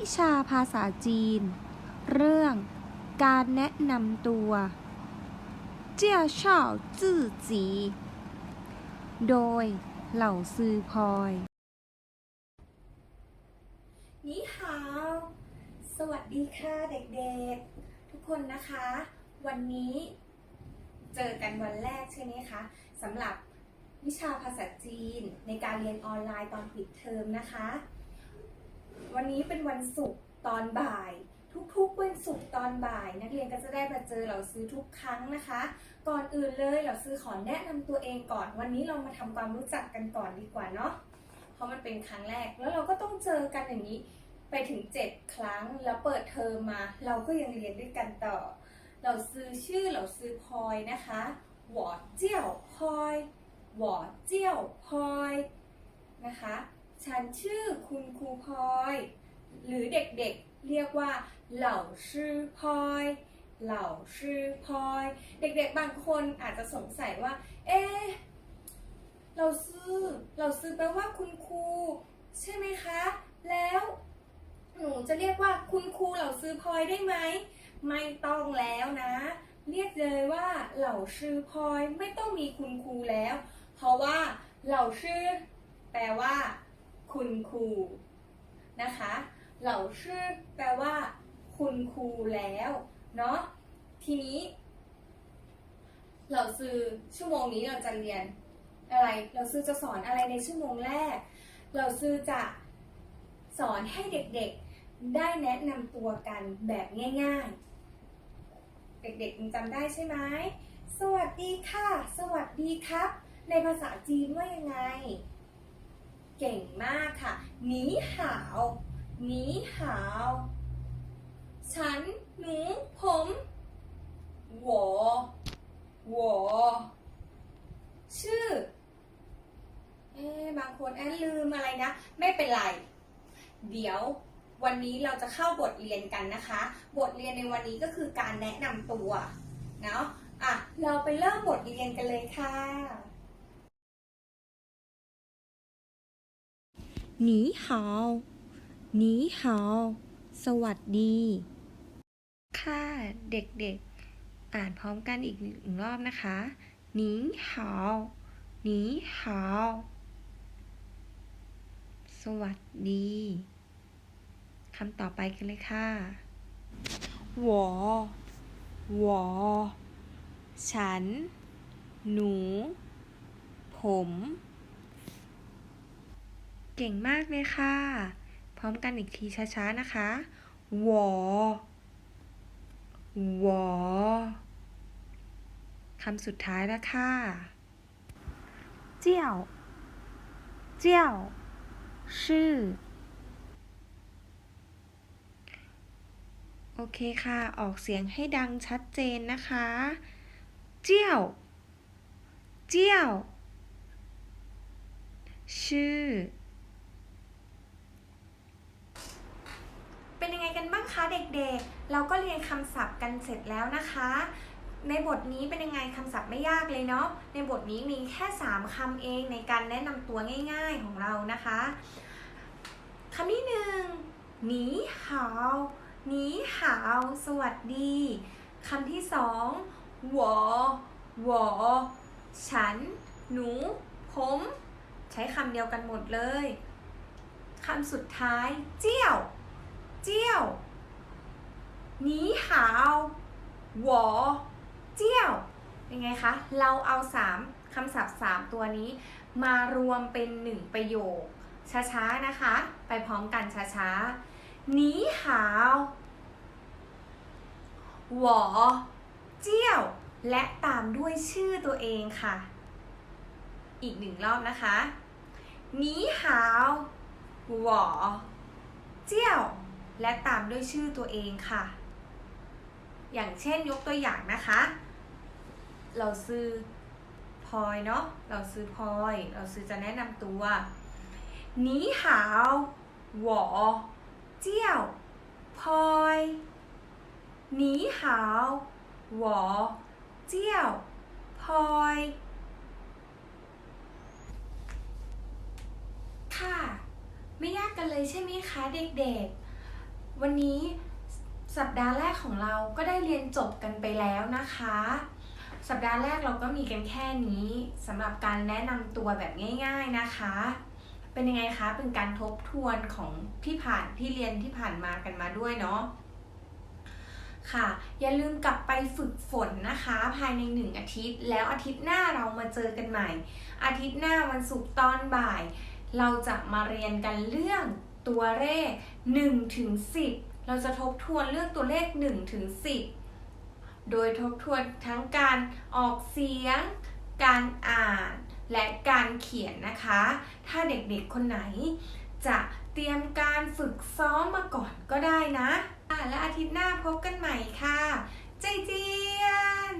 วิชาภาษาจีน เรื่องการแนะนำตัวเจ้าชาจื่อจี โดยเหล่าซือพลอยนี่ฮาวสวัสดีค่ะเด็กๆ ทุกคนนะคะ วันนี้เจอกันวันแรกใช่ไหมคะสำหรับวิชาภาษาจีนในการเรียนออนไลน์ตอนปิดเทอมนะคะ วันนี้เป็นวันศุกร์ตอนบ่าย ทุกๆวันศุกร์ตอนบ่าย นักเรียนก็จะได้มาเจอเราซื้อทุกครั้งนะคะ ก่อนอื่นเลยเราซื้อขอแนะนำตัวเองก่อน วันนี้เรามาทำความรู้จักกันก่อนดีกว่าเนาะเพราะมันเป็นครั้งแรกแล้วเราก็ต้องเจอกันอย่างนี้ไปถึง 7 ครั้งแล้วเปิดเทอมมา เราก็ยังเรียนด้วยกันต่อ เราซื้อชื่อเราซื้อพลอยนะคะหวอเจี้ยวพลอยหวอเจี้ยวพลอยนะคะ ฉันชื่อคุณครูพลอย หรือเด็กๆเรียกว่าเหล่าชื่อพลอยเหล่าชื่อพลอย เด็กๆบางคนอาจจะสงสัยว่า เอ๊ะเราซื้อเราซื้อแปลว่าคุณครูใช่ไหมคะ แล้วหนูจะเรียกว่าคุณครูเหล่าซื้อพลอยได้ไหมไม่ต้องแล้วนะ เรียกเลยว่าเหล่าชื่อพลอยไม่ต้องมีคุณครูแล้ว เพราะว่าเหล่าชื่อ แปลว่า คุณครูนะคะเหล่าชื่อแปลว่า คุณครูแล้วเนาะทีนี้เราซื้อชั่วโมงนี้เราจะเรียนอะไร เราซื้อจะสอนอะไรในชั่วโมงแรก เราซื้อจะสอนให้เด็กๆได้แนะนำตัวกันแบบง่ายๆ เด็กๆจำได้ใช่ไหมสวัสดีค่ะ สวัสดีครับ ในภาษาจีนว่ายังไง เก่งมากค่ะหนีหาวหนีหาว ฉัน หนู ผม我我ชื่อ เอ๊บางคนแอนลืมอะไรนะ ไม่เป็นไร เดี๋ยววันนี้เราจะเข้าบทเรียนกันนะคะ บทเรียนในวันนี้ก็คือการแนะนำตัว เนาะอะ เราไปเริ่มบทเรียนกันเลยค่ะ หนีหาวหนีหาวสวัสดี ค่ะเด็กๆ อ่านพร้อมกันอีกหนึ่งรอบนะคะหนีหาวหนีหาวสวัสดีคำต่อไปกันเลยค่ะ我我ฉัน หนู ผม เก่งมากเลยค่ะ พร้อมกันอีกทีช้าๆนะคะ我我คำสุดท้ายแล้วค่ะ เจียว เจียว ชื่อ โอเคค่ะ ออกเสียงให้ดังชัดเจนนะคะ เจียว เจียว ชื่อ เป็นยังไงกั นบ้างคะเด็กๆ เราก็เรียนคำศัพท์กันเสร็จแล้วนะคะ ในบทนี้เป็นยังไงคำศัพท์ไม่ยากเลยเนาะ ในบทนี้มีแค่ 3คำเองในการแนะนำตัวง่ายๆของเรานะคะคำที่หนึ่งหนีหาวหนีหาวสวัสดีคำที่สองหวอหวอฉัน หนู ผม ใช้คำเดียวกันหมดเลยคำสุดท้าย เจี้ยว นีหาวหวอเจี้ยวเป็นไงคะ เราเอาสามคำศัพท์สามตัวนี้ มารวมเป็นหนึ่งประโยค ช้าๆนะคะ ไปพร้อมกันช้าๆหนีหาวหวอเจี้ยว และตามด้วยชื่อตัวเองค่ะ อีกหนึ่งรอบนะคะหนีหาวหวอเจี้ยว และตามด้วยชื่อตัวเองค่ะ อย่างเช่นยกตัวอย่างนะคะ เราซื้อพลอยเนาะเราซื้อพลอยเราซื้อจะแนะนำตัวหนีหาวหวอเจี้ยวพลอยหนีหาวหวอเจี้ยวพลอยค่ะ ไม่ยากกันเลยใช่ไหมคะเด็กๆ วันนี้ สัปดาห์แรกของเราก็ได้เรียนจบกันไปแล้วนะคะ สัปดาห์แรกเราก็มีกันแค่นี้สำหรับการแนะนำตัวแบบง่าย ๆนะคะ เป็นยังไงคะ เป็นการทบทวนของที่ผ่านที่เรียนที่ผ่านมากันมาด้วยเนาะค่ะ อย่าลืมกลับไปฝึกฝนนะคะ ภายในหนึ่งอาทิตย์ แล้วอาทิตย์หน้าเรามาเจอกันใหม่ อาทิตย์หน้าวันศุกร์ตอนบ่าย เราจะมาเรียนกันเรื่อง ตัวเลข1ถึง10 เราจะทบทวนเรื่องตัวเลข1ถึง10 โดยทบทวนทั้งการออกเสียง การอ่าน และการเขียนนะคะ ถ้าเด็กๆคนไหน จะเตรียมการฝึกซ้อมมาก่อนก็ได้นะ และอาทิตย์หน้าพบกันใหม่ค่ะ ใจเจียน